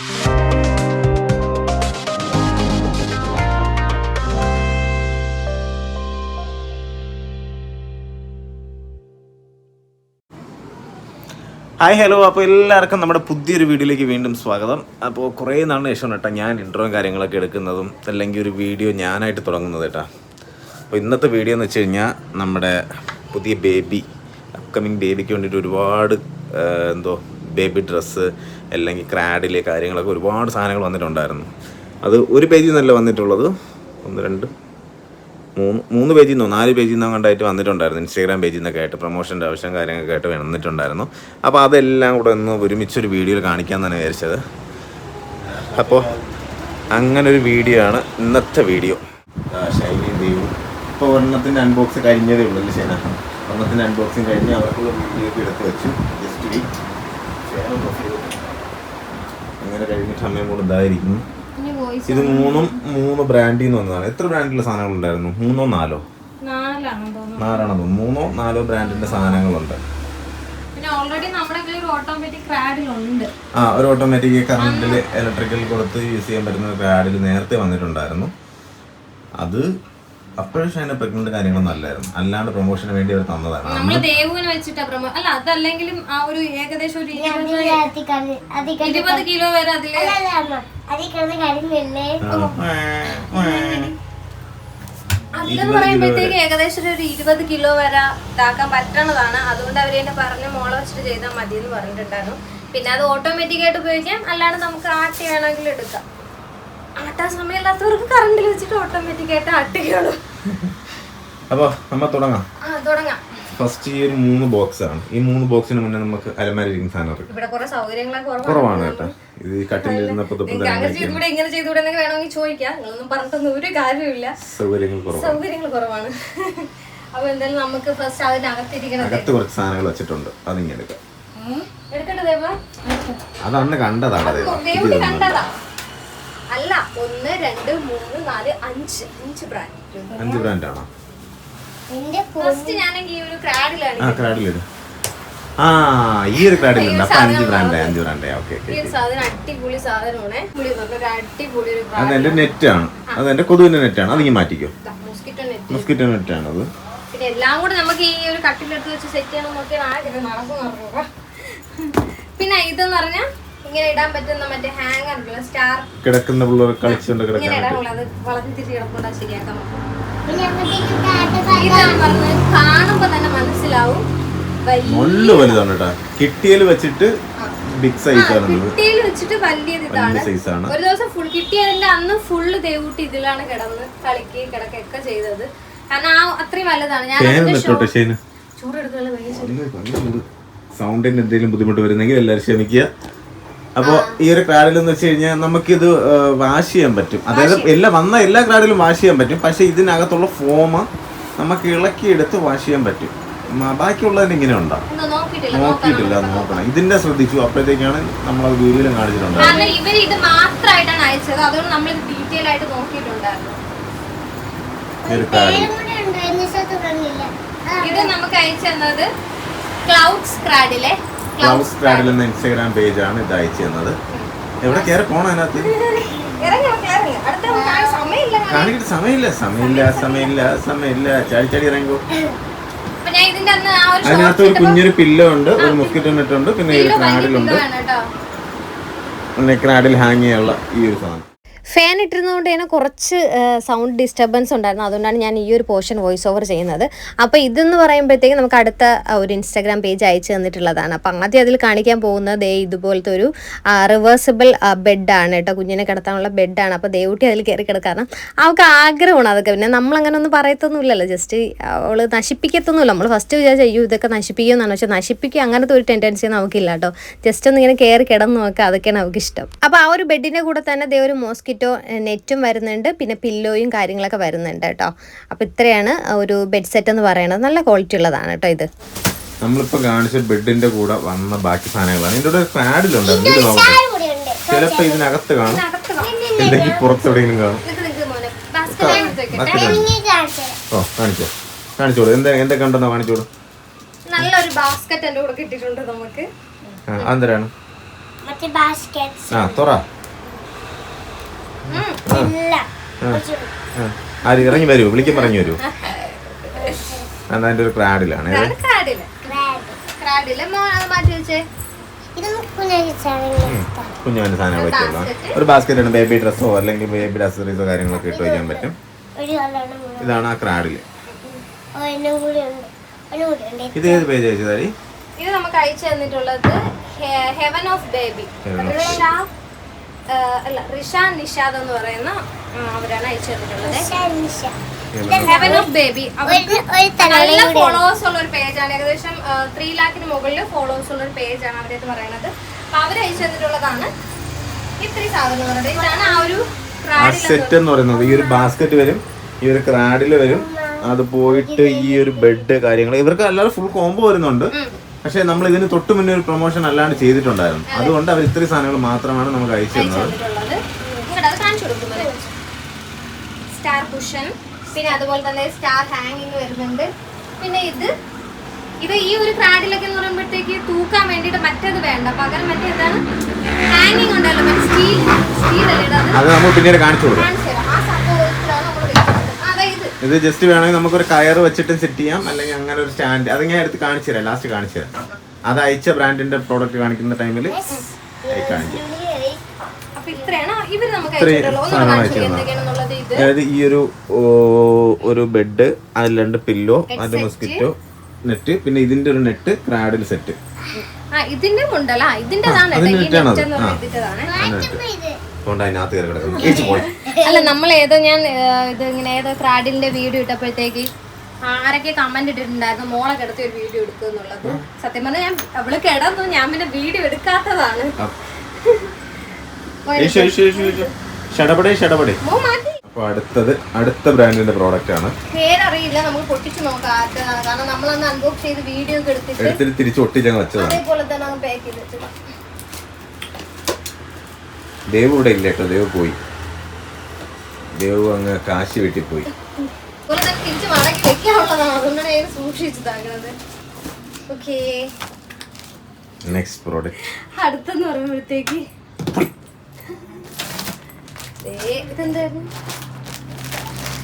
Hi hello. അപ്പോൾ എല്ലാവർക്കും നമ്മുടെ പുതിയൊരു വീഡിയോയിലേക്ക് വീണ്ടും സ്വാഗതം. അപ്പോൾ കുറേ നാളിന് ശേഷം കേട്ടോ ഞാൻ ഇൻട്രോയും കാര്യങ്ങളൊക്കെ എടുക്കുന്നതും അല്ലെങ്കിൽ ഒരു വീഡിയോ ഞാനായിട്ട് തുടങ്ങുന്നത് കേട്ടോ. അപ്പോൾ ഇന്നത്തെ വീഡിയോ എന്ന് വെച്ച് കഴിഞ്ഞാൽ നമ്മുടെ പുതിയ ബേബി അപ്കമിങ് ബേബിക്ക് വേണ്ടിയിട്ട് ഒരുപാട് എന്തോ ബേബി ഡ്രസ്സ് അല്ലെങ്കിൽ ക്രാഡിലെ കാര്യങ്ങളൊക്കെ ഒരുപാട് സാധനങ്ങൾ വന്നിട്ടുണ്ടായിരുന്നു. അത് ഒരു പേജിൽ നിന്നല്ല വന്നിട്ടുള്ളത്? ഒന്ന് രണ്ട് മൂന്ന് മൂന്ന് പേജിൽ നിന്നോ? നാല് പേജിൽ നിന്നോ കണ്ടായിട്ട് വന്നിട്ടുണ്ടായിരുന്നു. ഇൻസ്റ്റാഗ്രാം പേജിൽ നിന്നൊക്കെ ആയിട്ട് പ്രൊമോഷന്റെ ആവശ്യം കാര്യങ്ങളൊക്കെ ആയിട്ട് വന്നിട്ടുണ്ടായിരുന്നു. അപ്പോൾ അതെല്ലാം കൂടെ ഒന്ന് ഒരുമിച്ചൊരു വീഡിയോയിൽ കാണിക്കാമെന്നാണ് വിചാരിച്ചത്. അപ്പോൾ അങ്ങനൊരു വീഡിയോ ആണ് ഇന്നത്തെ വീഡിയോ ശൈലി ദേവു ഇപ്പോൾ ഒരെണ്ണത്തിന്റെ അൺബോക്സ് കഴിഞ്ഞതേ ഉള്ളൂ അല്ലേ ശേന ഒരെണ്ണത്തിന്റെ അൺബോക്സിങ് കഴിഞ്ഞ് അവർക്കുള്ള വീഡിയോ എടുത്ത് വെച്ചു. ജസ്റ്റ് വീ അങ്ങനെ കഴിഞ്ഞിട്ട് അമ്മയും കൂടെ ഇതായിരിക്കും ഇത് മൂന്നും മൂന്ന് ബ്രാൻഡിൽ നിന്ന് വന്നതാണ്. എത്ര ബ്രാൻഡിലെ സാധനങ്ങൾ ഉണ്ടായിരുന്നു? മൂന്നോ നാലോ? നാലാണോ മൂന്നോ നാലോ ബ്രാൻഡിന്റെ സാധനങ്ങളുണ്ട്. ആ ഒരു ഓട്ടോമാറ്റിക് കറണ്ടിൽ ഇലക്ട്രിക്കൽ കൊടുത്ത് യൂസ് ചെയ്യാൻ പറ്റുന്ന ക്രാഡിൽ നേരത്തെ വന്നിട്ടുണ്ടായിരുന്നു. അത് അപ്പോഴും ഷൈന പ്രഗ്നന്റ് കാര്യങ്ങളൊന്നും അല്ലായിരുന്നു അല്ലാണ്ട് പ്രൊമോഷന് വേണ്ടി അവർ തന്നതാണ്. നമ്മൾ ദേവുവിനെ വെച്ചിട്ടാ പ്രമോ അല്ല അതല്ലെങ്കിലും ആ ഒരു ഏകദേശം ഒരു ഇരുപത് ഇരുപത് കിലോ വരെ അതിൽ അതിലെന്ന് പറയുമ്പോഴത്തേക്ക് ഏകദേശം ഒരു ഇരുപത് കിലോ വരെ ഇതാക്കാൻ പറ്റണതാണ്. അതുകൊണ്ട് അവർ എന്നെ പറഞ്ഞ് മോളെ വെച്ചിട്ട് ചെയ്താൽ മതി എന്ന് പറഞ്ഞിട്ടുണ്ടായിരുന്നു. പിന്നെ അത് ഓട്ടോമാറ്റിക് ആയിട്ട് ഉപയോഗിക്കാം. അല്ലാണ്ട് നമുക്ക് ആട്ടി വേണമെങ്കിൽ എടുക്കാം. ആട്ടാ സമയമില്ലാത്തവർക്ക് കറണ്ടിൽ വെച്ചിട്ട് ഓട്ടോമാറ്റിക് ആയിട്ട് ആട്ടുകയുള്ളൂ. അപ്പോൾ നമ്മൾ തുടങ്ങാം. ഫസ്റ്റ് ഈ ഒരു മൂന്ന് ബോക്സ് ആണ്. ഈ മൂന്ന് ബോക്സിന് മുന്നേ നമുക്ക് അലമാരി ഇരിക്കുന്ന സാധനം കുറവാണ്. കേട്ടോ. ഇത് ഒരു കാര്യമില്ല സൗകര്യങ്ങൾ കുറവാണ്. അപ്പൊ എന്തായാലും നമുക്ക് ഫസ്റ്റ് അകത്ത് കുറച്ച് സാധനങ്ങൾ വെച്ചിട്ടുണ്ട്. അതിങ്ങനെ എടുക്കാം. ഉം. എടുക്കട്ടെ ദേവ. അത് അന്ന് കണ്ടതാണ് കണ്ടതാ. അല്ല ഒന്ന് രണ്ട് മൂന്ന് നാല് അഞ്ച്. അഞ്ച് ബ്രാൻഡ് അഞ്ച് ബ്രാൻഡാണോ ഫസ്റ്റ് ഞാനെങ്കിൽ ഈ ഒരു ക്രാഡിലാണ് ആ ക്രാഡിലിട് ആ ഈ ഒരു ക്രാഡിലുണ്ട് അപ്പൊ അഞ്ച് ബ്രാൻഡ് അഞ്ച് ബ്രാൻഡ് ഓക്കെ ഈ ഓക്കെ. ഒരു സാധനം അടിപൊളി സാധനമാണ്. പുളി നല്ലൊരു അടിപൊളി ഒരു അത് എന്റെ നെറ്റാണ് അത് എന്റെ കൊതുവിന്റെ നെറ്റാണ് അത് ഇങ്ങനെ മാറ്റിക്കോ. മോസ്കിറ്റോ നെറ്റ് മൊസ്കിറ്റോ നെറ്റാണ് അത്. പിന്നെ എല്ലാം കൂടെ നമുക്ക് ഈ ഒരു കട്ടിലെടുത്ത് വെച്ച് സെറ്റ് ചെയ്യണം നോക്കിയാൽ ആഗ്രഹം. നടക്കും നടക്കുക പിന്നെ ഇതെന്ന് പറഞ്ഞാൽ ഇങ്ങനെ ഇടാൻ പറ്റുന്ന മറ്റേ ഹാങ്ങർ ആണല്ലോ സ്റ്റാർ കിടക്കുന്ന പിള്ളേർ കളിച്ചുകൊണ്ട് ഇങ്ങനെ കിടക്കാൻ ഇടാനുള്ള അത് വളഞ്ഞു തിരിച്ച് കിടപ്പുണ്ടാ ശരിയാക്കാൻ ഇതാണ് കാണുമ്പോ തന്നെ മനസ്സിലാവും. വലിയ നല്ല വലുതാണ് കേട്ടോ കിട്ടിയൽ വെച്ചിട്ട് ബിഗ് സൈസ് ആണ് കിട്ടിയൽ വെച്ചിട്ട് വലിയത് ഇതാണ്. വലിയ സൈസ് ആണ്. ഒരു ദിവസം ഫുൾ കിട്ടിയതിന്റെ അന്ന് ഫുൾ ദേവൂട്ടി ഇതിലാണ് കിടന്ന് കളിക്കുകയും കിടക്കൊക്കെ ചെയ്തത്. കാരണം ആ അത്രയും വലുതാണ്. ഞാൻ സൗണ്ടിന് എന്തെങ്കിലും ബുദ്ധിമുട്ട് വരുന്നെങ്കിൽ എല്ലാവരും ക്ഷമിക്കുക. അപ്പോൾ ഈ ഒരു ക്രാഡിൽ എന്ന് വെച്ച് കഴിഞ്ഞാൽ നമുക്കിത് വാഷ് ചെയ്യാൻ പറ്റും. അതായത് എല്ലാ വന്ന എല്ലാ ക്രാഡിലും വാഷ് ചെയ്യാൻ പറ്റും. പക്ഷെ ഇതിനകത്തുള്ള ഫോമ നമുക്ക് ഇളക്കിയെടുത്ത് വാഷ് ചെയ്യാൻ പറ്റും. ബാക്കിയുള്ളതിന് ഇങ്ങനെ ഉണ്ടാവും നോക്കിയിട്ടില്ല. നോക്കിയിട്ടില്ല നോക്കണം. ഇതിന്റെ ശ്രദ്ധിച്ചു. അപ്പോഴത്തേക്കാണ് നമ്മൾ വീഡിയോയിലും കാണിച്ചിട്ടുണ്ട്. കാരണം ഇവർ ഇത് മാത്രമായിട്ടാണ് അയച്ചത്. അതുകൊണ്ട് നമ്മൾ ഇത് ഡീറ്റെയിൽ ആയിട്ട് നോക്കിയിട്ടുണ്ടായിരുന്നു. ഇത് നമുക്ക് അയച്ചു തന്നത് ക്ലൗഡ്സ് ക്രാഡിലെ ക്ലൗസ് ക്രാഡിൽ എന്ന ഇൻസ്റ്റാഗ്രാം പേജാണ് ഇത് അയച്ചു തന്നത്. എവിടെ കയറി പോണം അതിനകത്ത്. കാണിക്കിട്ട് സമയമില്ല സമയമില്ല സമയമില്ല സമയമില്ല ചാടി ചാടി ഇറങ്ങോ ഞാൻ ഇതിന്റെ അന്ന് ആ ഒരു അതിനകത്ത് ഒരു കുഞ്ഞൊരു പില്ലോ ഉണ്ട് ഒരു മുക്കിട്ട് ഇട്ടുണ്ട് പിന്നെ ഈ ഒരു ക്രാഡിലുണ്ട് പിന്നെ ക്രാഡിൽ ഹാങ് ചെയ്യാനുള്ള ഈ ഒരു സാധനം. ഫാൻ ഇട്ടിരുന്നതുകൊണ്ട് തന്നെ കുറച്ച് സൗണ്ട് ഡിസ്റ്റർബൻസ് ഉണ്ടായിരുന്നു. അതുകൊണ്ടാണ് ഞാൻ ഈ ഒരു പോർഷൻ വോയിസ് ഓവർ ചെയ്യുന്നത്. അപ്പോൾ ഇതെന്ന് പറയുമ്പോഴത്തേക്കും നമുക്ക് അടുത്ത ഒരു ഇൻസ്റ്റാഗ്രാം പേജ് അയച്ചു തന്നിട്ടുള്ളതാണ്. അപ്പോൾ ആദ്യം അതിൽ കാണിക്കാൻ പോകുന്നത് ദേ ഇതുപോലത്തെ ഒരു റിവേഴ്സിബിൾ ബെഡാണ് കേട്ടോ. കുഞ്ഞിനെ കിടത്താനുള്ള ബെഡാണ് അപ്പോൾ ദേവൂട്ടി അതിൽ കയറി കിടക്കാറ് അവൾക്ക് ആഗ്രഹമാണ് അതൊക്കെ. പിന്നെ നമ്മളങ്ങനെ ഒന്നും പറയത്തൊന്നുമില്ലല്ലോ. ജസ്റ്റ് അവൾ നശിപ്പിക്കത്തൊന്നുമില്ല. നമ്മൾ ഫസ്റ്റ് വിചാരിച്ചു അയ്യോ ഇതൊക്കെ നശിപ്പിക്കുമെന്നാണ് പക്ഷെ നശിപ്പിക്കുക അങ്ങനത്തെ ഒരു ടെൻഡൻസി നമുക്കില്ല കേട്ടോ. ജസ്റ്റ് ഒന്ന് ഇങ്ങനെ കയറി കിടന്ന് നോക്കുക. അതൊക്കെയാണ് അവൾക്ക് ഇഷ്ടം അപ്പോൾ ആ ഒരു ബെഡിന്റെ കൂടെ തന്നെ ദേ ഒരു മോസ്കിറ്റോ നെറ്റും വരുന്നുണ്ട്. പിന്നെ പില്ലോയും കാര്യങ്ങളൊക്കെ വരുന്നുണ്ട് കേട്ടോ. അപ്പോൾ ഇത്രയാണ് ഒരു ബെഡ് സെറ്റ് എന്ന് പറയുന്നത്. നല്ല ക്വാളിറ്റി ഉള്ളതാണ് കേട്ടോ ഇത്. നമ്മളിപ്പോ കാണിച്ച ബെഡിന്റെ കൂടെ വന്ന ബാക്കി സാധനങ്ങളാണ്. ഇതിന്റെ കൂടെ പാഡിലുണ്ട് ചിലപ്പോ ഇതിനകത്ത് കാണും. അല്ലെങ്കിൽ പുറത്തെവിടെയെങ്കിലും കാണും. ഓ കാണിച്ചോ. കാണിച്ചോളൂ. എന്താ എന്താ കണ്ടെന്നാ കാണിച്ചോളൂ. നല്ലൊരു ബാസ്ക്കറ്റ് കൂടെ കിട്ടിയിട്ടുണ്ട് നമുക്ക്. ആ എന്തരാണ് ആ തുറ. ആര് ഇറങ്ങി വരൂ? വിളിക്കാൻ പറഞ്ഞു വരൂ. അതിന്റെ ഒരു ക്രാഡിലാണ് കുഞ്ഞുവിന്റെ സാധനം പറ്റുള്ളൂ. ഒരു ബാസ്ക്കറ്റ് ആണ് ബേബി ഡ്രസ്സോ അല്ലെങ്കിൽ ബേബി ഡ്രസ്സറീസോ കാര്യങ്ങളൊക്കെ ഇട്ട് വയ്ക്കാൻ പറ്റും. ഇതാണ് ആ ക്രാഡിൽ ഓ എന്നും ഉണ്ട്. ഒന്നും ഉണ്ട്. ഇത് ഏത് പേജ് അയച്ചതാരി ഇത് നമുക്ക് അയച്ചു തന്നിട്ടുള്ളത് heaven of baby Heaven of Risha ആ, അല്ല റിഷ നിഷാദ് എന്ന് പറയുന്ന അവരാണ് അയച്ചു തന്നിട്ടുള്ളത്. ഹെവൻ ഓഫ് ബേബി നല്ല. ഫോളോവേഴ്സ് ഉള്ള ഒരു പേജാണ് ഏകദേശം ത്രീ ലാഖിന് മുകളിൽ ഫോളോവേഴ്സ് ഉള്ള ഒരു പേജാണ് അവരത് പറയുന്നത്. അപ്പൊ അവർ അയച്ചു തന്നിട്ടുള്ളതാണ് ഇത്രയും സാധനങ്ങളുണ്ട് ഇതാണ് ആ ഒരു ക്രാഡിൽ സെറ്റ് എന്ന് പറയുന്നത്. ഈ ഒരു ബാസ്ക്കറ്റ് വരും. ഈ ഒരു ക്രാഡിൽ വരും. അത് പോയിട്ട് ഈ ഒരു ബെഡ് കാര്യങ്ങൾ. ഇവർക്ക് അല്ലാതെ ഫുൾ കോംബോ വരുന്നുണ്ട്. പക്ഷെ നമ്മൾ ഇതിന് തൊട്ട് മുന്നേ ഒരു പ്രൊമോഷൻ അല്ലാണ്ട് ചെയ്തിട്ടുണ്ടായിരുന്നു. അതുകൊണ്ട് അവർ ഇത്രയും സാധനങ്ങൾ മാത്രമാണ് നമുക്ക് അയച്ചു തന്നത്. സ്റ്റാർ കുഷൻ പിന്നെ അതുപോലെ തന്നെ സ്റ്റാർ ഹാങ്ങിങ് വരുന്നുണ്ട്. പിന്നെ ഇത് ഇത് ഈ ഒരു ക്രാഡിലൊക്കെ എന്ന് പറയുമ്പോഴത്തേക്ക് തൂക്കാൻ വേണ്ടിട്ട് മറ്റേത് വേണ്ട. പകരം മറ്റേ എന്താണ് ഹാങ്ങിങ് ഉണ്ടല്ലോ സ്റ്റീൽ സ്റ്റീൽ അല്ലേ അത്? നമ്മൾ പിന്നീട് കാണിച്ചു കൊടുക്കും കാണിച്ചു തരാം ആ സംഭവത്തിലാണ് നമ്മൾ വെക്കുന്നത് അതെ ഇത് ജസ്റ്റ് വേണമെങ്കിൽ നമുക്കൊരു കയർ വെച്ചിട്ട് സെറ്റ് ചെയ്യാം. അല്ലെങ്കിൽ അങ്ങനെ ഒരു സ്റ്റാൻഡ് അത് ഞാൻ എടുത്ത് കാണിച്ചു തരാം. ലാസ്റ്റ് കാണിച്ചു തരാം. അത് അയച്ച ബ്രാൻഡിന്റെ പ്രോഡക്റ്റ് കാണിക്കുന്ന ടൈമിൽ കാണിക്കാം അതായത് ഈ ഒരു ഒരു ബെഡ് അതിൽ രണ്ട് പില്ലോ അതിന്റെ മസ്കിറ്റോ നെറ്റ് പിന്നെ ഇതിന്റെ ഒരു നെറ്റ് ക്രാഡിൽ സെറ്റ് ആ ഇതിന്റെ ഉണ്ടല്ലോ അതിനകത്ത് കയറി കിടക്കുന്നു അല്ല നമ്മൾ ഏതോ ഞാൻ ഇത് ഇങ്ങനെ ഏതോ ക്രാഡിന്റെ വീഡിയോ ഇട്ടപ്പോഴത്തേക്ക് ആരൊക്കെ കമന്റ് ഇട്ടിട്ടുണ്ടായിരുന്നു മോളെ കിടത്തി ഒരു വീഡിയോ എടുക്കുക എന്നുള്ളത്. സത്യം പറഞ്ഞാൽ ഞാൻ അവൾ കിടന്നു ഞാൻ പിന്നെ വീഡിയോ എടുക്കാത്തതാണ്. അപ്പൊ അടുത്തത് അടുത്ത ബ്രാൻഡിന്റെ പ്രോഡക്റ്റ് ആണ്. പേരറിയില്ല നമുക്ക് പൊട്ടിച്ചു നോക്കാം. കാരണം നമ്മളന്ന് അൺബോക്സ് ചെയ്ത് വീഡിയോ എടുത്തിട്ട് എടുത്തിട്ട് തിരിച്ച് ഒട്ടിച്ചങ്ങ് വെച്ചതാണ്. അതേപോലെ തന്നെ പാക്ക് ചെയ്ത് വെച്ചതാണ്. ദേവ് ഇവിടെ ഇല്ല കേട്ടോ ദേവ് പോയി. ദേവ് അങ്ങ് കാശി വെട്ടിപ്പോയി. തിരിച്ച് മടക്കി വെക്കാനുള്ളതാണ് അതുകൊണ്ടാണ് ഞാൻ സൂക്ഷിച്ചതാക്കുന്നത് ഓക്കേ നെക്സ്റ്റ് പ്രോഡക്റ്റ് അടുത്തെന്ന് പറയുമ്പോഴത്തേക്ക്.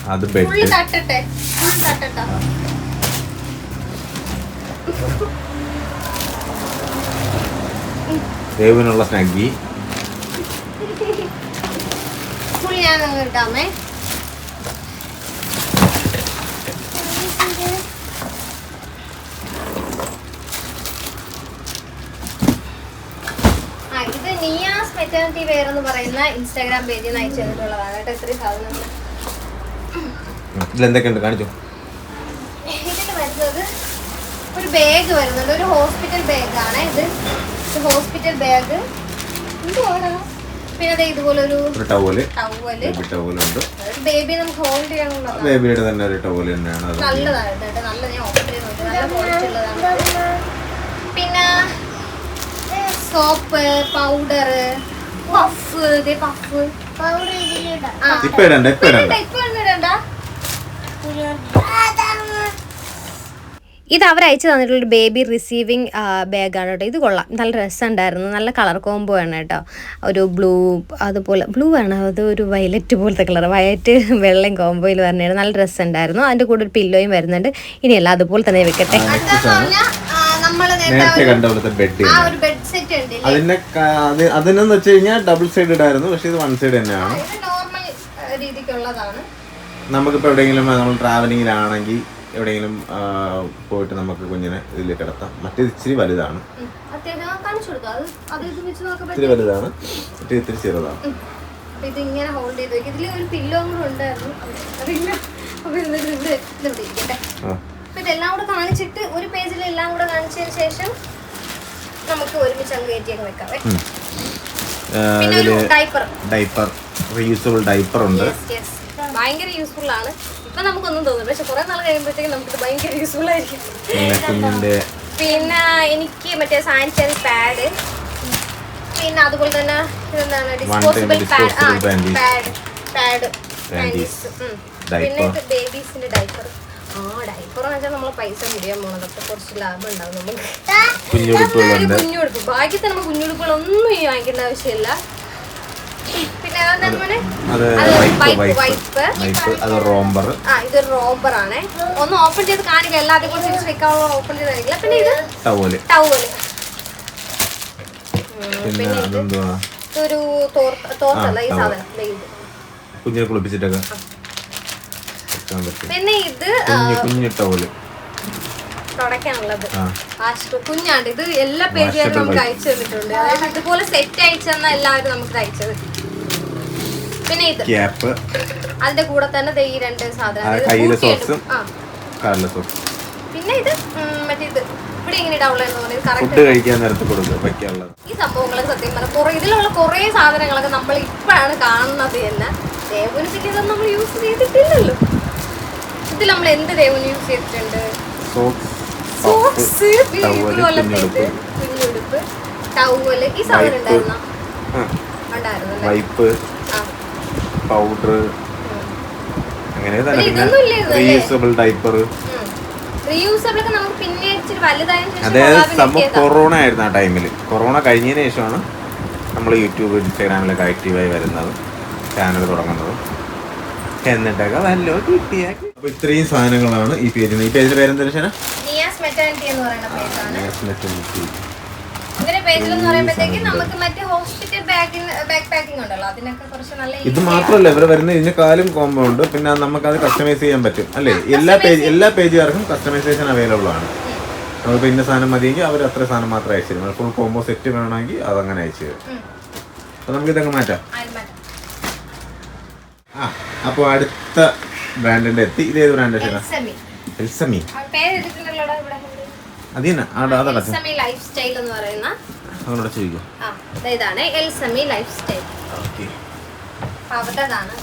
അത് ബെഡ് തട്ടട്ടെ. തട്ടട്ടാ. ദേവിനുള്ള സ്നഗ്ഗി അങ്ങ് ഇട്ടാമേ ഇത് നിയാസ് മെറ്റേണിറ്റി വെയർ എന്ന് പറയുന്ന ഇൻസ്റ്റാഗ്രാം പേജിൽ നിന്ന് അയച്ചു തന്നിട്ടുള്ളതാണ് കേട്ടോ. ഇത്രയും സാധനങ്ങൾ ഇതിലെന്തൊക്കെയുണ്ട് കാണിച്ചു. ഇതിൽ വരുന്നത് ഒരു ബാഗ് വരുന്നുണ്ട്. ഒരു ഹോസ്പിറ്റൽ ബാഗാണ് ഇത്. ഹോസ്പിറ്റൽ ബാഗ് എന്തുവാണ് പിന്നെ ദേ ഇതുപോലെ ഒരു ഒരു ടവൽ. ബേബി ടവലുണ്ട്. ബേബി നമുക്ക് ഹോൾഡ് ചെയ്യാനുള്ളതാണ്. ബേബിയുടെ തന്നെ ഒരു ടവൽ തന്നെയാണ് നല്ലതാണ് നല്ല ഞാൻ ഓപ്പൺ ചെയ്ത് നോക്കി നല്ല ക്വാളിറ്റി ഉള്ളതാണ്. പിന്നെ സോപ്പ് പൗഡർ പഫ് ഇതേ പഫ് പൗഡർ ഇതിലിടാം ഇപ്പൊ ഇടണ്ട. ഇപ്പൊ ഇടണ്ട ഇപ്പൊ ഇടണ്ട. ഇത് അവർ അയച്ചു തന്നിട്ടുള്ള ബേബി റിസീവിങ് ബാഗാണ് കേട്ടോ. ഇത് കൊള്ളാം. നല്ല രസമുണ്ടായിരുന്നു. നല്ല കളർ കോംബോ ആണ് കേട്ടോ. ഒരു ബ്ലൂ അതുപോലെ ബ്ലൂ ആണ്? അത് ഒരു വയലറ്റ് പോലത്തെ കളർ വയലറ്റ് വെള്ളയും കോംബോയിൽ പറഞ്ഞാണ് നല്ല രസമുണ്ടായിരുന്നു. അതിന്റെ കൂടെ ഒരു പില്ലോയും വരുന്നുണ്ട്. ഇനിയല്ല അതുപോലെ തന്നെ വെക്കട്ടെ. നമ്മൾ നേരത്തെ കണ്ട പോലത്തെ ബെഡ് ആ ഒരു ബെഡ് സെറ്റ് ഉണ്ട് അതിന്റെ അതിനെന്ന് വെച്ച് കഴിഞ്ഞാൽ ഡബിൾ സൈഡ് ആയിരുന്നു പക്ഷെ ഇത് വൺ സൈഡ് തന്നെയാണ്. ഇത് നോർമൽ രീതിക്കുള്ളതാണ്. നമുക്കിപ്പോൾ എവിടെയെങ്കിലും നമ്മൾ ട്രാവലിങ്ങിലാണെങ്കിൽ എവിടെയെങ്കിലും പോയിട്ട് നമുക്ക് കുഞ്ഞിനെ ഇതിൽ കിടത്താം. മറ്റേത് ഇച്ചിരി വലുതാണ്. ഇത്തിരി വലുതാണ്. മറ്റേ ഇത്തിരി ചെറുതാണ്. അപ്പൊ ഇതിങ്ങനെ ഹോൾഡ് ചെയ്ത് വെക്കും. ഇതിൽ ഒരു പില്ലോ കൂടെ ഉണ്ടായിരുന്നു. അറിയില്ല അപ്പൊ ഇത് ഇവിടെ ഇതിവിടെ ഇരിക്കട്ടെ. ആ. അപ്പൊ ഇതെല്ലാം കൂടെ കാണിച്ചിട്ട് ഒരു പേജിൽ എല്ലാം കൂടെ കാണിച്ചതിന് ശേഷം നമുക്ക് ഒരുമിച്ച് അങ്ങ് കയറ്റിയൊക്കെ വെക്കാവേ ഡൈപ്പർ ഡൈപ്പർ റീയൂസബിൾ ഡൈപ്പർ ഉണ്ട്. ഭയങ്കര യൂസ്ഫുൾ ആണ്. ഇപ്പൊ നമുക്കൊന്നും തോന്നുന്നു പക്ഷെ കുറെ നാൾ കഴിയുമ്പോഴത്തേക്കും നമുക്ക് ഭയങ്കര യൂസ്ഫുൾ ആയിരിക്കും. പിന്നെ കുഞ്ഞിന്റെ പിന്നെ എനിക്ക് മറ്റേ സാനിറ്ററി പാഡ് പിന്നെ അതുപോലെ തന്നെ എന്താണ് ഡിസ്പോസിബിൾ പാഡ് ആ പാഡ് പാഡ്. പിന്നെ ബേബീസിന്റെ ഡൈപ്പർ ആ ഡൈപ്പർ വെച്ചാൽ നമ്മൾ പൈസ മുടിയാൻ പോണത്. അപ്പൊ കുറച്ച് ലാഭം ഉണ്ടാവും നമുക്ക്. കുഞ്ഞുടുപ്പ്. ബാക്കിത്തെ നമ്മൾ കുഞ്ഞുടുപ്പുകളൊന്നും ഈ വാങ്ങിക്കേണ്ട ആവശ്യമില്ല? അത് വൈപ്പ് അത് റോംബർ ആ ഇത് റോംബർ ആണ് ഒന്ന് ഓപ്പൺ ചെയ്ത് കാണില്ല എല്ലാതെ കൂടെ തിരിച്ച് വെക്കാനുള്ള ഓപ്പൺ ചെയ്ത് കാണിക്കില്ല പിന്നെ ഇത്? ടവൽ. ടവൽ. പിന്നെ ഇതൊരു തോർത്ത് തോർത്തല്ല ഈ സാധനം കുഞ്ഞിനെ കുളിപ്പിച്ചിട്ടൊക്കെ പിന്നെ ഇത് കുഞ്ഞു ടവൽ. ആശു കുഞ്ഞാണ്ട്. ഇത് എല്ലാ പേജുകളും നമുക്ക് അയച്ചു തന്നിട്ടുണ്ട്. അതായത് ഇതുപോലെ സെറ്റ് അയച്ചു തന്ന എല്ലാവരും നമുക്ക് അയച്ചത് പിന്നെ ഇത്. ക്യാപ്പ് അതിന്റെ കൂടെ തന്നെ ദേ ഈ രണ്ട് സാധനം. കയ്യിലെ. ആ. കാറിലെ സോപ്പ് പിന്നെ ഇത് മറ്റേ ഇത്. ഇവിടെ പറയുന്നത് ഫുഡ് കഴിക്കാൻ നേരത്ത് കൊടുക്കുക വയ്ക്കാനുള്ളത്. ഈ സംഭവങ്ങളൊക്കെ സത്യം പറഞ്ഞാൽ കുറെ ഇതിലുള്ള കുറേ സാധനങ്ങളൊക്കെ നമ്മൾ ഇപ്പോഴാണ് കാണുന്നത് തന്നെ. ദേവന് പിന്നെ നമ്മൾ യൂസ് ചെയ്തിട്ടില്ലല്ലോ. ഇതിൽ നമ്മൾ എന്ത് ദേവന് യൂസ് ചെയ്തിട്ടുണ്ട്? സോക്സ് ഇത് കുഞ്ഞുടുപ്പ് ടവൽ ഈ സാധനം വൈപ്പ്. ഉണ്ടായിരുന്നോ ആ, ഉണ്ടായിരുന്നല്ലേ വൈപ്പ് ആ പൗഡർ അങ്ങനെ പിന്നെ റീയൂസബിൾ ഡൈപ്പർ അതായത് സംഭവം കൊറോണ ആയിരുന്നു ആ ടൈമിൽ കൊറോണ കഴിഞ്ഞതിന് ശേഷമാണ് നമ്മൾ യൂട്യൂബ് ഇൻസ്റ്റാഗ്രാമിലൊക്കെ ആക്റ്റീവായി വരുന്നത് ചാനൽ തുടങ്ങുന്നത്. എന്നിട്ടൊക്കെ വല്ലോ കിട്ടിയ അപ്പൊ ഇത്രയും സാധനങ്ങളാണ് ഈ പേജിന്. ഈ പേജിന്റെ പേരെന്താ നിയാസ് മെറ്റേണിറ്റി പേജിൽ എന്ന് പറയുമ്പോഴത്തേക്ക് നമുക്ക് മറ്റേ ഹോസ്പിറ്റൽ ബാഗിന് പാക്കിംഗ് ഉണ്ടല്ലോ അതിനൊക്കെ കുറച്ച് നല്ല ഇത് മാത്രല്ല മാത്രമല്ല ഇവർ വരുന്ന ഇതിന് കാലും കോംബോ ഉണ്ട്. പിന്നെ നമുക്ക് അത് കസ്റ്റമൈസ് ചെയ്യാൻ പറ്റും. അല്ലേ? എല്ലാ പേജ് എല്ലാ പേജുകാർക്കും കസ്റ്റമൈസേഷൻ അവൈലബിൾ ആണ്. നമുക്ക് ഇന്ന സാധനം മതിയെങ്കിൽ അവർ അത്ര സാധനം മാത്രം അയച്ചു തരും. ഫുൾ കോംബോ സെറ്റ് വേണമെങ്കിൽ അതങ്ങനെ അയച്ചു തരും. അപ്പോൾ അപ്പൊ നമുക്ക് ഇതങ്ങ് മാറ്റാം. ആ അപ്പോൾ അടുത്ത ബ്രാൻഡിന്റെ എത്തി. ഇത് ഏത് ബ്രാൻഡ് എൽസമി. അത് തന്നെ എൽസമി ലൈഫ് സ്റ്റൈൽ എന്ന് പറയുന്ന അതോടെ ചോദിക്കും. ആ ഇതാണ് എൽസമി ലൈഫ് സ്റ്റൈൽ ഓക്കെ അവരുടേതാണ്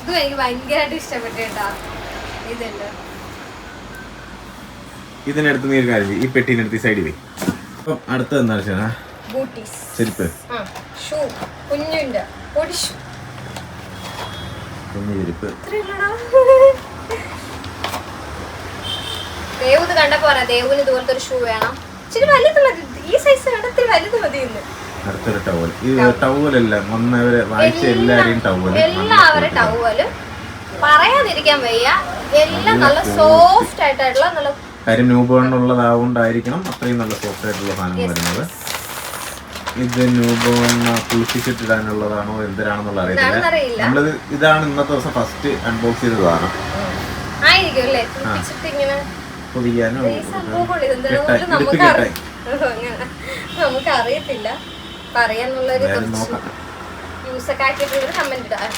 ഇതും എനിക്ക് ഭയങ്കരമായിട്ട് ഇഷ്ടപ്പെട്ടു കേട്ടോ. ഇതുണ്ട്. ഇതിനടുത്ത് നീ ഒരു കാര്യം ഈ പെട്ടിനടുത്ത് ഈ സൈഡിൽ പോയി അപ്പം അടുത്ത എന്താ വെച്ചാൽ ബൂട്ടീസ്. ചെരുപ്പ്. ഷൂ. കുഞ്ഞുണ്ട്. പൊടി ഷൂ. കുഞ്ഞു ചെരുപ്പ്. ദേവ് ഇത് കണ്ടപ്പോ പറയാം ദേവുന് ഇതുപോലത്തെ ഒരു ഷൂ വേണം. ഇച്ചിരി വലുത് മതി ഈ സൈസ് വേണം ഇത്തിരി വലുത് മതി അടുത്തൊരു ടവൽ ഈ ടവലല്ല വന്നവരെ വായിച്ച എല്ലാരെയും ടവൽ എല്ലാവരും ടവൽ പറയാതിരിക്കാൻ വയ്യ. എല്ലാം നല്ല സോഫ്റ്റ് നല്ല കാര്യം അത്രയും നല്ല സോഫ്റ്റ് ആയിട്ടുള്ള സാധനം വരുന്നത്. ഇത് ന്യൂബോൺ കുളിപ്പിച്ചിട്ടിടാനുള്ളതാണോ എന്തിനാണെന്നുള്ള അറിയത്തില്ല. നമ്മളിത് ഇതാണ് ഇന്നത്തെ ദിവസം ഫസ്റ്റ് അൺബോക്സ് ചെയ്തതാണ് സാധനം. ആയിരിക്കും അല്ലേ? ഇങ്ങനെ പൊതിയാനോ നമുക്ക് അറിയത്തില്ല പറയാന്നുള്ളൊരു യൂസ് ഒക്കെ കമന്റ് ഇടാം.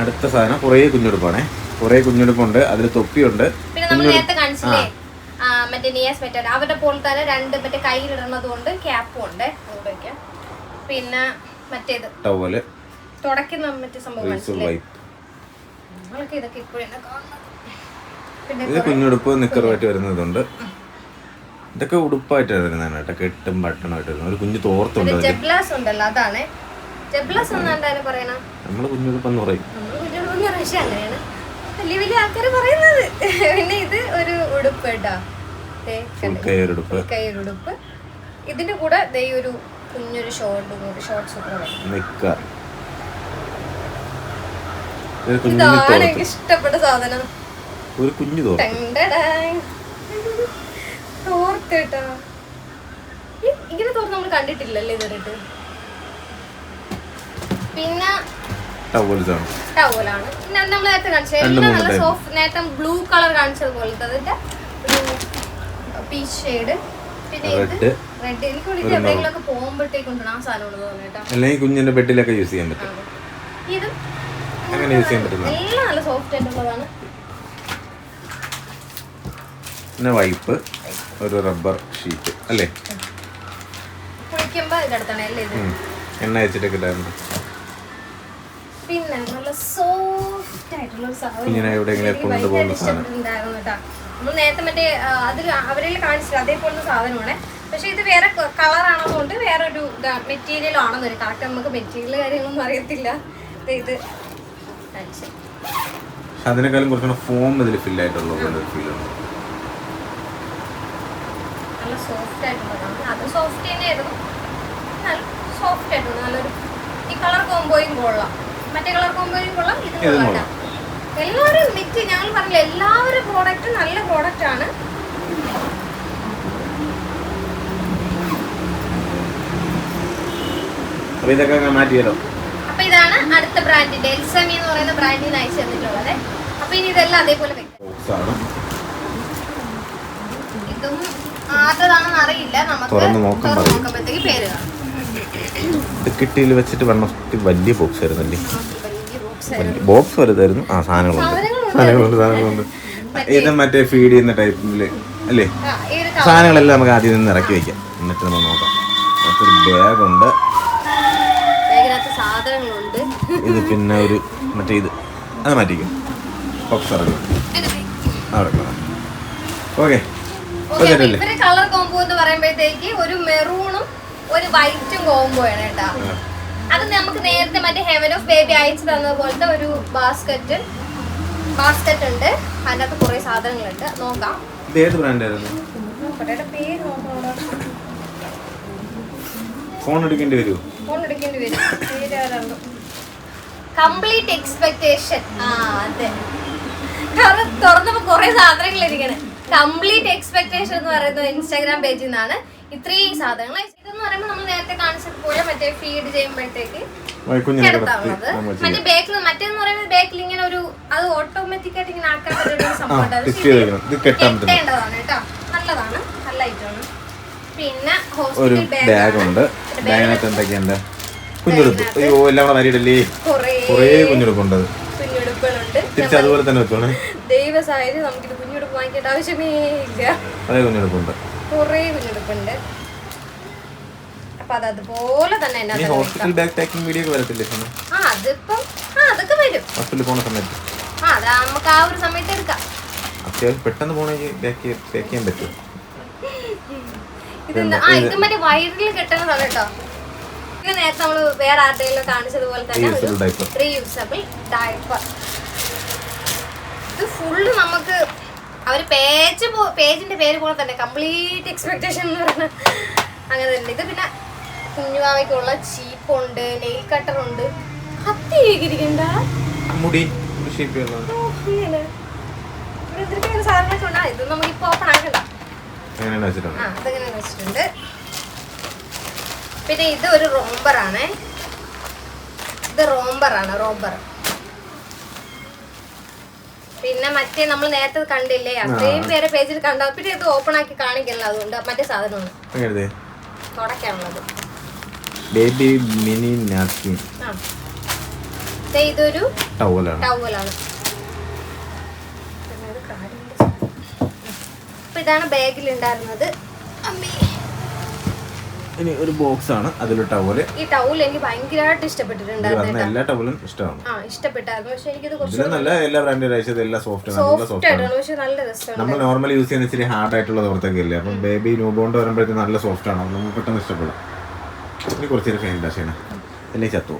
അടുത്ത സാധനം കുറേ കുഞ്ഞുടുപ്പാണേ. കുറേ കുഞ്ഞുടുപ്പുണ്ട്. അതിൽ തൊപ്പിയുണ്ട്. പിന്നെ നമ്മൾ നേരത്തെ കാണിച്ചില്ലേ? മറ്റേ നിയാസ് അവരുടെ പോലെ തന്നെ രണ്ട് മറ്റേ കയ്യിലിടുന്നത് കൊണ്ട് ക്യാപ്പും ഉണ്ട് പിന്നെ മറ്റേത്. ടവൽ. തുടക്കുന്ന മറ്റേ സംഭവം മനസ്സിലായി നമ്മളൊക്കെ ഇതൊക്കെ ഇപ്പോഴെന്നെ ഇത് കുഞ്ഞുടുപ്പ് നിക്കറുമായിട്ട് വരുന്നതുണ്ട്. ഇതൊക്കെ ഉടുപ്പായിട്ട് വരുന്നതാണ് കേട്ടോ. കെട്ടും ബട്ടണായിട്ട് വരുന്നത് ഒരു കുഞ്ഞു തോർത്തുണ്ട് ജബ്ലാസ് ഉണ്ടല്ലോ അതാണ്. ജബ്ലാസ് എന്നാണ് അതിന് പറയണ? നമ്മൾ കുഞ്ഞുടുപ്പെന്ന് പറയും. നമ്മൾ കുഞ്ഞുടുപ്പ് പക്ഷെ അങ്ങനെയാണ്. വലിയ വലിയ ആൾക്കാർ പറയുന്നത്. പിന്നെ ഇത് ഒരു ഉടുപ്പ് കേട്ടോ. കയ്യൊരുടുപ്പ് കണ്ടോ? ഇതിന്റെ കൂടെ ദേ ഒരു കുഞ്ഞൊരു ഷോർട്ട് ഷോർട്ട് ഷോർട്സ് ഒക്കെ നിക്കർ ഇതാണ് എനിക്ക് ഇഷ്ടപ്പെട്ട സാധനം. ഒരു കുഞ്ഞു തോർത്ത് ടണ്ടടാങ്. തോർത്ത് കേട്ടോ ഇങ്ങനെ തോർത്ത് നമ്മൾ കണ്ടിട്ടില്ലല്ലേ ഇതുവരെട്ട് പിന്നെ ടവലാണ് പിന്നെ നമ്മൾ നേരത്തെ കാണിച്ചത്. നല്ല സോഫ്റ്റ് നേരത്തെ ബ്ലൂ കളർ കാണിച്ചത് പോലത്തെ അതിന്റെ പീച്ച് ഷെയ്ഡ്. അല്ലെങ്കിൽ കുഞ്ഞിന്റെ ബെഡിലൊക്കെ യൂസ് ചെയ്യാൻ പറ്റും. ഇത് അങ്ങനെ യൂസ് ചെയ്യാൻ പറ്റുന്ന എല്ലാം നല്ല സോഫ്റ്റ് ആയിട്ടുള്ളതാണ്. പിന്നെ വൈപ്പ് ഒരു റബ്ബർ ഷീറ്റ് അല്ലേ. എണ്ണ വെച്ചിട്ടൊക്കെ ഇടാറുണ്ട്. പിന്നെ നല്ല സോഫ്റ്റ് ആയിട്ടുള്ള ഒരു സാധനം. നമ്മൾ നേരത്തെ മറ്റേ അതിൽ അവരെല്ലാം കാണിച്ചില്ല അതേപോലത്തെ സാധനമാണ്. പക്ഷെ ഇത് വേറെ വേറെ ഒരു മെറ്റീരിയൽ ആണെന്നൊരു കറക്റ്റ് നമുക്ക് മെറ്റീരിയൽ കാര്യങ്ങളൊന്നും അറിയത്തില്ല. ഇത്. കാണിച്ച്. അതിനേക്കാളും കുറച്ചുകൂടെ ഫോം ഇതിൽ ഫില്ലായിട്ടുള്ള പോലെ ഒരു ഫീൽ ഉണ്ട് എല്ലാവരും മിക്ക ഞങ്ങൾ പറഞ്ഞില്ല എല്ലാവരും പ്രോഡക്റ്റ് നല്ല പ്രോഡക്റ്റ് ആണ്. അപ്പോൾ ഇതൊക്കെ മാറ്റിയല്ലോ അപ്പൊ ഇതാണ് അടുത്ത ബ്രാൻഡിന്റെ എൽസമി എന്ന് പറയുന്ന ബ്രാൻഡിൽ നിന്ന് അയച്ചു തന്നിട്ടുള്ളത്. അപ്പൊ ഇനി ഇതെല്ലാം അതേപോലെ വെക്കാം. ഇതും ആരുടേതാണെന്ന് അറിയില്ല. നമുക്ക് തുറന്ന് നോക്കാൻ പറയും. നോക്കുമ്പോഴത്തേക്ക് പേര് കാണും. ഇത് കിട്ടിയിൽ വെച്ചിട്ട് വണ്ണ വലിയ ബോക്സ് ആയിരുന്നല്ലേ വലിയ ബോക്സ് വലിയ ബോക്സ് വലുതായിരുന്നു ആ സാധനങ്ങളുണ്ട്. സാധനങ്ങളുണ്ട്. സാധനങ്ങളുണ്ട് സാധനങ്ങളുണ്ട്. ഇത് മറ്റേ ഫീഡ് ചെയ്യുന്ന ടൈപ്പിൽ അല്ലേ? ആ, ഈ ഒരു സാധനങ്ങളെല്ലാം നമുക്ക് ആദ്യം നിന്ന് ഇറക്കി വെക്കാം. എന്നിട്ട് നമ്മൾ നോക്കാം. ഒരു ബാഗുണ്ട് സാധനങ്ങളുണ്ട്. ഇത് പിന്നെ ഒരു മറ്റേ ഇത്. അത് മാറ്റിക്കും. ബോക്സ് ഇറങ്ങി അവിടെ ഓക്കെ ഓക്കെ ഇവർ കളർ കോംബോ എന്ന് പറയുമ്പോഴത്തേക്ക് ഒരു മെറൂണും ഒരു വൈറ്റും കോംബോ ആണ് കേട്ടാ. അത് നമുക്ക് നേരത്തെ മറ്റേ ഹെവൻ ഓഫ് ബേബി അയച്ചു തന്ന പോലത്തെ ഒരു ബാസ്ക്കറ്റ് ബാസ്ക്കറ്റ് ഉണ്ട്. അതിനകത്ത് കുറെ സാധനങ്ങളുണ്ട്. നോക്കാം. ഇത് ഏത് ബ്രാൻഡായിരുന്നു ഫോൺ എടുക്കേണ്ടി വരുമോ ഫോൺ എടുക്കേണ്ടി വരും. കംപ്ലീറ്റ് എക്സ്പെക്ടേഷൻ ആ അതെ. കാരണം തുറന്നപ്പോ കുറെ സാധനങ്ങൾ ഇരിക്കണേ. കംപ്ലീറ്റ് എക്സ്പെക്ടേഷൻ എന്ന് പറയുന്നത് ഇൻസ്റ്റാഗ്രാം പേജിൽ നിന്നാണ് ഇത്രയും സാധനങ്ങൾ. ഇതെന്ന് പറയുമ്പോൾ നമ്മൾ നേരത്തെ കാണിച്ചതുപോലെ മറ്റേ ഫീഡ് ചെയ്യുമ്പോഴത്തേക്ക് കിടത്താവുന്നത് മറ്റേ ബാക്കിൽ മറ്റേന്ന് പറയുന്നത് ബാക്കിൽ ഇങ്ങനെ ഒരു അത് ഓട്ടോമാറ്റിക് ആയിട്ട് ഇങ്ങനെ ആക്കാൻ പറ്റുന്ന സംഭവം കേട്ടോ. നല്ലതാണ്. നല്ല ഐറ്റമാണ് ഒരു ബാഗുണ്ട്. ബാഗിനകത്ത് എന്തൊക്കെയുണ്ട് കുഞ്ഞുടുപ്പ്? അയ്യോ എല്ലാം കൂടെ നരിയിടല്ലേ കുറേ കുഞ്ഞുടുപ്പുണ്ട്. തിരിച്ച് അതുപോലെ തന്നെ വെച്ചോണേ ദൈവ നമുക്ക് നമുക്കിത് കുഞ്ഞുടുപ്പ് വാങ്ങിക്കേണ്ട ആവശ്യമേ ഇല്ല. അതേ കുഞ്ഞുടുപ്പുണ്ട്. കുറേ കുഞ്ഞുടുപ്പുണ്ട്. അപ്പൊ അത് അതുപോലെ തന്നെ ഹോസ്പിറ്റൽ ബാഗ് പാക്കിംഗ് വീഡിയോ ഒക്കെ വരത്തില്ലേ ആ അതിപ്പം ആ അതൊക്കെ വരും. ഹോസ്പിറ്റലിൽ പോകുന്ന സമയത്ത്. ആ അത് നമുക്ക് ആ ഒരു സമയത്ത് എടുക്കാം. അത്യാവശ്യം പെട്ടെന്ന് പോകണമെങ്കിൽ ബാക്ക് പാക്ക് ചെയ്യാൻ പറ്റും ഇതെന്താ ആ ഇത് മറ്റേ വയറിൽ കെട്ടുന്നതാണ് കേട്ടോ ഇത് നേരത്തെ നമ്മൾ വേറെ ആരുടെയെങ്കിലും കാണിച്ചതുപോലെ തന്നെ. റീയൂസബിൾ ഡയപ്പർ ഇത് ഫുള്ള് നമുക്ക് അവർ പേജ് പേജിന്റെ പേര് പോലെ തന്നെ കംപ്ലീറ്റ് എക്സ്പെക്ടേഷൻ എന്ന് അങ്ങനെ തന്നെ. ഇത് പിന്നെ കുഞ്ഞുവാവയ്ക്കുള്ള ചീപ്പുണ്ട് നെയിൽ കട്ടർ ഉണ്ട്. കത്തി മുടി ഷേപ്പ് ചെയ്യുന്നത് ഇവിടെ സാധനങ്ങളൊക്കെ ഉണ്ടാ. ഇത് ഓപ്പൺ ആക്കണ്ട. അങ്ങനെയാണ് വെച്ചിട്ടുണ്ട്? ആ അതങ്ങനെ വെച്ചിട്ടുണ്ട്. പിന്നെ ഇത് ഒരു റോംബർ ആണ് ഇത് റോംബർ ആണ് റോംബർ പിന്നെ മറ്റേ നമ്മൾ നേരത്തെ കണ്ടില്ലേ അത്രയും പേരെ പേജിൽ കണ്ട പിന്നെ ഇത് ഓപ്പൺ ആക്കി കാണിക്കണല്ലോ അതുകൊണ്ട് മറ്റേ സാധനമാണ്. അങ്ങനെ തുടക്കാനുള്ളത് ബേബി മിനി നാപ്കിൻ. ഇതൊരു ടവലാണ് ടവലാണ് ഇതാണ് ബാഗിൽ ഉണ്ടായിരുന്നത് അമ്മേ. ഇനി ഒരു ബോക്സ് ആണ് അതിൽ ടവൽ ഈ ടവൽ എനിക്ക് ഭയങ്കരമായിട്ട് ഇഷ്ടപ്പെട്ടിട്ടുണ്ടായിരുന്നു. എല്ലാ ടവലും ഇഷ്ടമാണ്. ആ ഇഷ്ടപ്പെട്ടായിരുന്നു. പക്ഷെ എനിക്കിത് കുറച്ച് നല്ല എല്ലാ ബ്രാൻഡും അയച്ചത് എല്ലാം സോഫ്റ്റ് ആണ്. ആയിട്ടാണ് പക്ഷെ നല്ല രസമാണ്. നമ്മൾ നോർമലി യൂസ് ചെയ്യുന്ന ഇച്ചിരി ഹാർഡ് ആയിട്ടുള്ള പുറത്തൊക്കെ ഇല്ലേ? അപ്പം ബേബി ന്യൂബോണ്ട് വരുമ്പോഴത്തേക്ക് നല്ല സോഫ്റ്റ് ആണ്. നമുക്ക് പെട്ടെന്ന് ഇഷ്ടപ്പെടും. ഇനി കുറച്ച് ഫെയിൻ ചെയ്യണം അല്ലെങ്കിൽ ചത്തു.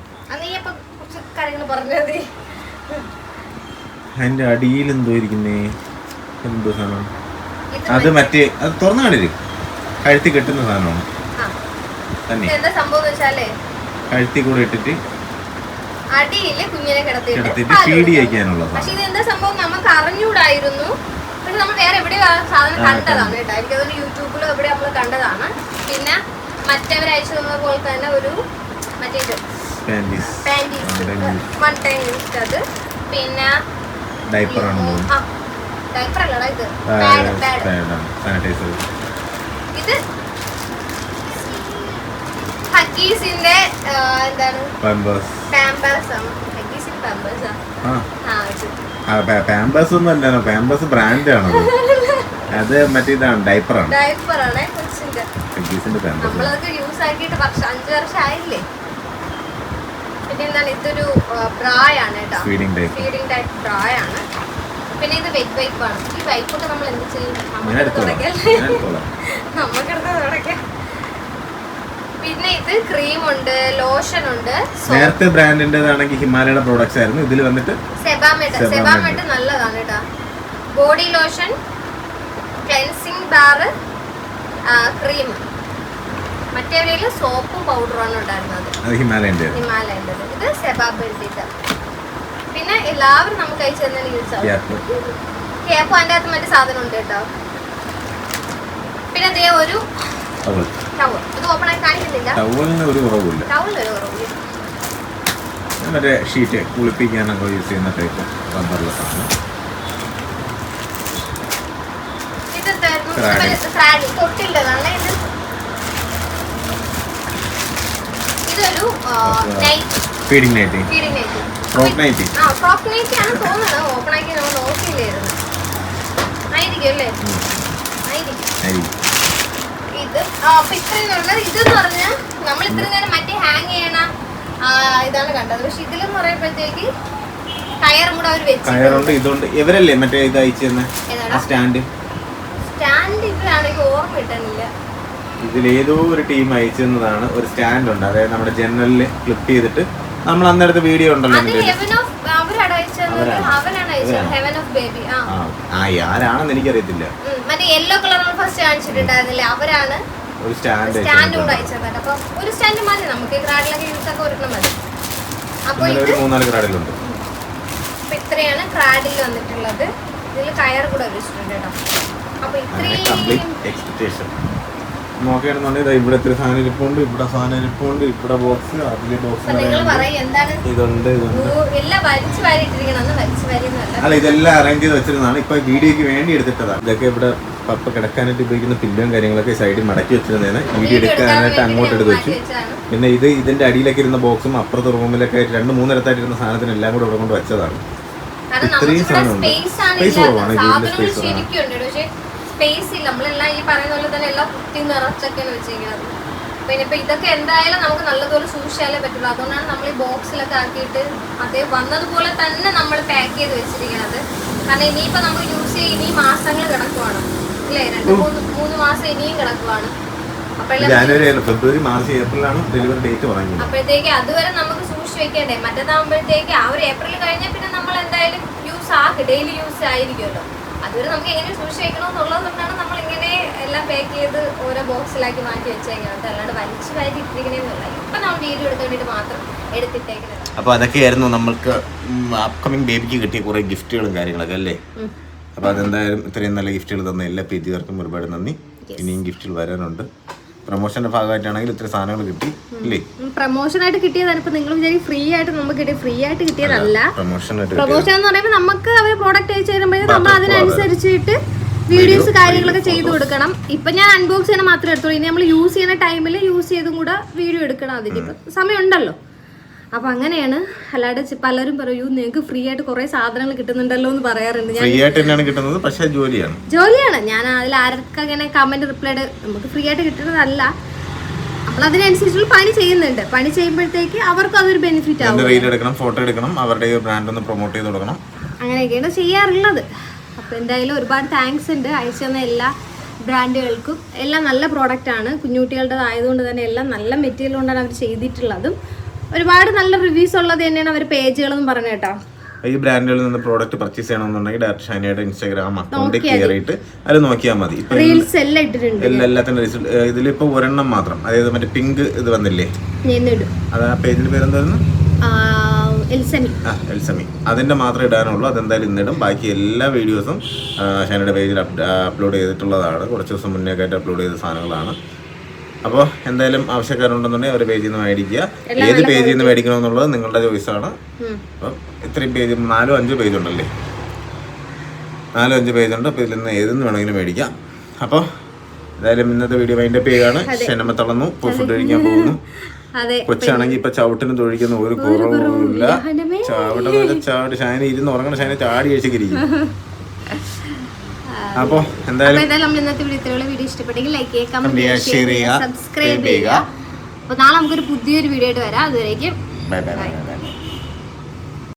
അതിന്റെ അടിയിൽ എന്തോ ഇരിക്കുന്നേ? എന്തോ സാധനം? അത് മറ്റേ അത് തുറന്നു കാണില്ല കഴുത്തി കെട്ടുന്ന സാധനമാണ്. തന്നെ. എന്താ സംഭവം വെച്ചാലേ? കഴുത്തി കൂടെ ഇട്ടിട്ട് അടിയിൽ കുഞ്ഞിനെ കിടത്തിയിട്ട് ഫീഡ്. ചെയ്യിക്കാനുള്ള പക്ഷെ ഇത് എന്താ സംഭവം നമുക്ക് അറിഞ്ഞൂടായിരുന്നു. പക്ഷെ നമ്മൾ വേറെ എവിടെയോ ആ സാധനം കണ്ടതാണ് കേട്ടോ. എനിക്കതൊരു യൂട്യൂബിലോ എവിടെ നമ്മൾ കണ്ടതാണ്. പിന്നെ തന്ന പോലെ തന്നെ ഒരു മറ്റേ ഇത്. പാന്റീസ്. പാന്റീസ്. വൺ ടൈം അത്. പിന്നെ ഡൈപ്പറാണ് ആ സാനിറ്റൈസർ ഇത്. ഹക്കീസിന്റെ എന്താണ്? പാമ്പേഴ്സ് പാമ്പേഴ്സ് ആണ് ഹക്കീസിന്റെ പാമ്പേഴ്സ് ആണ് പാമ്പേഴ്സ് ഒന്നും അല്ലല്ലോ പാമ്പേഴ്സ് ബ്രാൻഡ് ആണ് അത് മറ്റേ ഇതാണ് ഡൈപ്പറാണ് ഡയപ്പർ ആണ് കൊച്ചിന്റെ. ഹഗീസിന്റെ പാമ്പേഴ്സ് നമ്മളതൊക്കെ യൂസ് ആക്കിയിട്ട് വർഷം അഞ്ച് വർഷം ആയില്ലേ പിന്നെ എന്താണ് ഇതൊരു ബ്രായാണ് കേട്ടോ. ഫീഡിങ് ഡൈപ്പർ ഫീഡിങ് ടൈപ്പ് ബ്രായാണ് പിന്നെ ഇത് വെറ്റ് ഈ വൈപ്പൊക്കെ നമ്മൾ എന്ത് ചെയ്യും? നമുക്കെടുത്ത് പിന്നെ ഇത് ക്രീം ഉണ്ട് ലോഷൻ ഉണ്ട് നേരത്തെ ബ്രാൻഡിന്റേതാണെങ്കിൽ ഹിമാലയുടെ പ്രോഡക്ട്സ് ആയിരുന്നു. ഇതിൽ വന്നിട്ട് സെബാമെഡ്. സെബാമെഡ് നല്ലതാണ് കേട്ടോ. Body lotion cleansing bar cream മറ്റേവരിൽ സോപ്പും പൗഡറുമാണ് ഉണ്ടായിരുന്നത്. ഹിമാലയന്റെ ഹിമാലയന്റെ ഇത് സെബാബെഡിന്റെ പിന്നെ എല്ലാവരും നമുക്ക് അയച്ചു തന്നെ യൂസ് കേപ്പ് അതിന്റെ അകത്ത് മറ്റു സാധനം ഉണ്ട് കേട്ടോ. പിന്നെ ദേ ഒരു ടവൽ ഇത് ഓപ്പൺ ആയി കാണിക്കുന്നില്ല. ടവലിന് ഒരു കുറവില്ല ടവലിന് ഒരു കുറവില്ല മറ്റേ ഷീറ്റ് കുളിപ്പിക്കാനൊക്കെ യൂസ് ചെയ്യുന്ന ടൈപ്പ് റബ്ബറിലെ സാധനം ഫീഡിങ് നൈറ്റി ഫീഡിംഗ് നൈറ്റ് ആ ആണ് തോന്നുന്നത്. ഓപ്പൺ ആക്കി നമ്മൾ നോക്കിയില്ലായിരുന്നു. ആയിരിക്കും അല്ലേ? ആയിരിക്കും. ഇത് ആ, അപ്പൊ ഇത്രയും ഉള്ളത്. ഇതെന്ന് പറഞ്ഞാൽ നമ്മൾ ഇത്രയും നേരം മറ്റേ ഹാങ് ചെയ്യണ ഇതാണ് കണ്ടത്. പക്ഷെ ഇതിലെന്ന് പറയുമ്പോഴത്തേക്ക് കയറും കൂടെ അവർ വെച്ച് കയറുണ്ട് ഇതുണ്ട്. ഇവരല്ലേ മറ്റേ ഇത് അയച്ചു തന്നെ സ്റ്റാൻഡ് സ്റ്റാൻഡ് ഓർമ്മ കിട്ടാനില്ല. ഏതോ ഒരു ടീം അയച്ചതാണ് ഒരു സ്റ്റാൻഡ് ഉണ്ട്. അതായത് നമ്മുടെ ജനറലിൽ ക്ലിപ്പ് ചെയ്തിട്ട് നമ്മൾ അന്നേരത്തെ വീഡിയോ ഉണ്ടല്ലോ ആ. ആരാണെന്ന് എനിക്കറിയത്തില്ല. ഒരു സ്റ്റാൻഡ് ഒരു സ്റ്റാൻഡ് മാത്രം നമുക്ക് ക്രാഡിലൊക്കെ യൂസ് ഒക്കെ ഒരെണ്ണം മതി. അപ്പോൾ ഇന്നലെ ഇത് ഒരു മൂന്നാൽ ക്രാഡിലുണ്ട് അപ്പൊ ഇത്രയാണ് ക്രാഡിൽ വന്നിട്ടുള്ളത്. ഇതിൽ കയർ കൂടെ ഒരു കേട്ടോ. അപ്പൊ അപ്പോൾ ഇത്രയും നോക്കുകയാണെന്നുണ്ടെങ്കിൽ ഇതാ ഇവിടെ ഇത്ര സാധനം ഇരിപ്പുണ്ട് ഇവിടെ സാധനം ഇരിപ്പുണ്ട് ഇവിടെ ബോക്സ് അതിലെ ബോക്സ് ഇതുണ്ട് അല്ല ഇതെല്ലാം അറേഞ്ച് ചെയ്ത് വെച്ചിരുന്നതാണ്. ഇപ്പൊ വീഡിയോക്ക് വേണ്ടി എടുത്തിട്ടതാണ് ഇതൊക്കെ ഇവിടെ പപ്പ കിടക്കാനായിട്ട് ഉപയോഗിക്കുന്ന പില്ലും കാര്യങ്ങളൊക്കെ സൈഡിൽ മടക്കി വെച്ചിരുന്നതാണ്. വീഡിയോ എടുക്കാനായിട്ട് അങ്ങോട്ട് എടുത്ത് വെച്ചു. പിന്നെ ഇത് ഇതിന്റെ അടിയിലൊക്കെ ഇരുന്ന ബോക്സും അപ്പുറത്തെ റൂമിലൊക്കെ ആയിട്ട് രണ്ട് മൂന്നിടത്തായിട്ട് ഇരുന്ന സാധനത്തിന് എല്ലാം കൂടെ ഇവിടെ കൊണ്ട് വെച്ചതാണ്. ഇത്രയും സാധനം സ്പേസ് കുറവാണ്, സ്പേസ് കുറവാണ്. സ്പേസ് ഇല്ല. നമ്മളെല്ലാം ഈ പറയുന്ന പോലെ തന്നെ എല്ലാം കുത്തി നിറച്ചൊക്കെയാണ് വെച്ചിരിക്കുന്നത്. പിന്നെ ഇപ്പൊ ഇതൊക്കെ എന്തായാലും നമുക്ക് നല്ലതുപോലെ സൂക്ഷിച്ചാലേ പറ്റുള്ളൂ. അതുകൊണ്ടാണ് നമ്മൾ ഈ ബോക്സിലൊക്കെ ആക്കിയിട്ട് അതേ വന്നതുപോലെ തന്നെ നമ്മൾ പാക്ക് ചെയ്ത് വെച്ചിരിക്കുന്നത്. കാരണം ഇനിയിപ്പോ നമുക്ക് യൂസ് ചെയ്ത് ഇനി മാസങ്ങൾ കിടക്കുവാണ്. അല്ലേ രണ്ട് മൂന്ന് മൂന്ന് മാസം ഇനിയും കിടക്കുവാണ്. അപ്പോഴെല്ലാം ജാനുവരി അല്ല ഫെബ്രുവരി മാർച്ച് ഏപ്രിലാണ് ഡെലിവറി ഡേറ്റ് പറയുന്നത് അപ്പോഴത്തേക്ക് അതുവരെ നമുക്ക് സൂക്ഷിച്ച് വെക്കണ്ടേ? മറ്റേതാകുമ്പോഴത്തേക്ക് ആ ഒരു ഏപ്രിൽ കഴിഞ്ഞാൽ പിന്നെ നമ്മൾ എന്തായാലും യൂസ് ആക്കി ഡെയിലി യൂസ് ആയിരിക്കുമല്ലോ. അതുവരെ നമുക്ക് എങ്ങനെ സൂക്ഷിച്ച് വെക്കണമെന്നുള്ളത് കൊണ്ടാണ് നമ്മൾ ഇങ്ങനെ എല്ലാം പാക്ക് ചെയ്ത് ഓരോ ബോക്സിലാക്കി മാറ്റി വെച്ചേക്കുന്നത്. അല്ലാണ്ട് വലിച്ചു വാരി ഇട്ടിരിക്കണേന്നല്ല. ഇപ്പൊ നമ്മൾ വീഡിയോ എടുക്കാൻ വേണ്ടിയിട്ട് മാത്രം എടുത്തിട്ടേക്കുന്നത്. അപ്പൊ അതൊക്കെയായിരുന്നു നമ്മൾക്ക് അപ്കമിങ് ബേബിക്ക് കിട്ടിയ കുറെ ഗിഫ്റ്റുകളും കാര്യങ്ങളൊക്കെ അല്ലേ? അപ്പൊ അതെന്തായാലും ഇത്രയും നല്ല ഗിഫ്റ്റുകൾ തന്ന എല്ലാ പേജുകാർക്കും ഒരുപാട് നന്ദി. ഇനിയും ഗിഫ്റ്റുകൾ വരാനുണ്ട്. പ്രൊമോഷന്റെ ഭാഗമായിട്ടാണെങ്കിൽ ഇത്ര സാധനങ്ങൾ കിട്ടി ഇല്ലേ? പ്രൊമോഷൻ ആയിട്ട് കിട്ടിയതാണ്. ഇപ്പൊ നിങ്ങൾ വിചാരിക്കും ഫ്രീ ആയിട്ട് നമുക്ക് കിട്ടിയ ഫ്രീ ആയിട്ട് കിട്ടിയതല്ല. പ്രൊമോഷനായിട്ട് പ്രൊമോഷൻ എന്ന് പറയുമ്പോൾ നമുക്ക് അവർ പ്രോഡക്റ്റ് അയച്ചു തരുമ്പോഴേ നമ്മൾ അതിനനുസരിച്ചിട്ട് വീഡിയോസ് കാര്യങ്ങളൊക്കെ ചെയ്തു കൊടുക്കണം. ഇപ്പൊ ഞാൻ അൺബോക്സ് ചെയ്യാൻ മാത്രമേ എടുത്തോളൂ ഇനി നമ്മൾ യൂസ് ചെയ്യുന്ന ടൈമിൽ യൂസ് ചെയ്തും കൂടെ വീഡിയോ എടുക്കണം അതിന് ഇപ്പൊ സമയമുണ്ടല്ലോ. അപ്പൊ അങ്ങനെയാണ് അല്ലാതെ പലരും പറയൂ നിങ്ങൾക്ക് ഫ്രീ ആയിട്ട് കുറെ സാധനങ്ങൾ കിട്ടുന്നുണ്ടല്ലോ എന്ന് പറയാറുണ്ട്. ഫ്രീ ആയിട്ട് തന്നെയാണ് കിട്ടുന്നത് പക്ഷേ ജോലിയാണ്. ജോലിയാണ്. ഞാൻ അതിൽ ആർക്കും അങ്ങനെ കമന്റ് റിപ്ലൈഡ് നമുക്ക് ഫ്രീ ആയിട്ട് കിട്ടുന്നതല്ല. നമ്മൾ അതിനനുസരിച്ചുള്ള പണി ചെയ്യുന്നുണ്ട്. പണി ചെയ്യുമ്പോഴത്തേക്ക് അവർക്കും അതൊരു ബെനിഫിറ്റ് ആവും. റീൽ എടുക്കണം ഫോട്ടോ എടുക്കണം അവരുടെ ബ്രാൻഡ് ഒന്ന് പ്രൊമോട്ട് ചെയ്ത് കൊടുക്കണം. അങ്ങനെയൊക്കെയാണ് ചെയ്യാറുള്ളത്. അപ്പോൾ എന്തായാലും ഒരുപാട് താങ്ക്സ് ഉണ്ട്. അയച്ചു തന്ന എല്ലാ ബ്രാൻഡുകൾക്കും എല്ലാം നല്ല പ്രോഡക്റ്റ് ആണ്. കുഞ്ഞുകുട്ടികളുടെ ആയതുകൊണ്ട് തന്നെ എല്ലാം നല്ല മെറ്റീരിയൽ കൊണ്ടാണ് അവർ ചെയ്തിട്ടുള്ളതും. ഒരുപാട് നല്ല റിവ്യൂസ് ഉള്ളത് തന്നെയാണ് അവർ പേജുകളെന്ന് പറഞ്ഞു കേട്ടോ. ഈ ബ്രാൻഡുകളിൽ നിന്ന് പ്രോഡക്റ്റ് പർച്ചേസ് ചെയ്യണമെന്നുണ്ടെങ്കിൽ ഡയറക്റ്റ് ഷൈനയുടെ ഇൻസ്റ്റാഗ്രാം അക്കൗണ്ടിൽ കയറിയിട്ട് അത് നോക്കിയാൽ മതി. എല്ലാത്തിന്റെ ഇതിലിപ്പോൾ ഒരെണ്ണം മാത്രം. അതായത് മറ്റേ പിങ്ക് ഇത് വന്നില്ലേ? അത് ആ പേജിന്റെ പേരെന്തായിരുന്നു? എൽസമി. അതിന്റെ മാത്രമേ ഇടാനുള്ളൂ. അതെന്തായാലും ഇന്നിടും ബാക്കി എല്ലാ വീഡിയോസും ഷൈനയുടെ പേജിൽ അപ്ലോഡ് ചെയ്തിട്ടുള്ളതാണ്. കുറച്ച് ദിവസം മുന്നേ ആയിട്ട് അപ്ലോഡ് ചെയ്ത സാധനങ്ങളാണ്. അപ്പോൾ എന്തായാലും ആവശ്യക്കാരുണ്ടെന്നുണ്ടെങ്കിൽ അവരുടെ പേജിൽ നിന്ന് മേടിക്കുക. ഏത് പേജിൽ നിന്ന് മേടിക്കണമെന്നുള്ളത് നിങ്ങളുടെ ചോയ്സാണ് അപ്പം ഇത്രയും പേജ് നാലോ അഞ്ചോ പേജ് ഉണ്ടല്ലേ? നാലോ അഞ്ചോ പേജ് ഉണ്ട്. അപ്പോൾ ഇതിൽ നിന്ന് ഏതെന്ന് വേണമെങ്കിലും മേടിക്കാം. അപ്പോൾ എന്തായാലും ഇന്നത്തെ വീഡിയോ അതിന്റെ ചെയ്യുകയാണ് ക്ഷണമ തളന്നു ഇപ്പോൾ ഫുഡ് കഴിക്കാൻ പോകുന്നു. കൊച്ചാണെങ്കിൽ ഇപ്പൊ ചവിട്ടിന് തൊഴിക്കുന്ന ഒരു കുറവുമില്ല. ചവിട്ടുന്ന ചാടി. ശാന ഇരുന്ന് ഉറങ്ങണ ശാന ചാടി കഴിച്ചിരിക്കും അപ്പോൾ എന്തായാലും നമ്മൾ ഇന്നത്തെ വീഡിയോ വീഡിയോ ഇഷ്ടപ്പെട്ടെങ്കിൽ ലൈക്ക് ചെയ്യുക കമന്റ് ചെയ്യുക, ഷെയർ ചെയ്യുക ചെയ്യുക, സബ്സ്ക്രൈബ് ചെയ്യുക. അപ്പോൾ നാളെ നമുക്കൊരു പുതിയൊരു വീഡിയോ ആയിട്ട് വരാം. അതുവരേക്കും ബൈ ബൈ ബൈ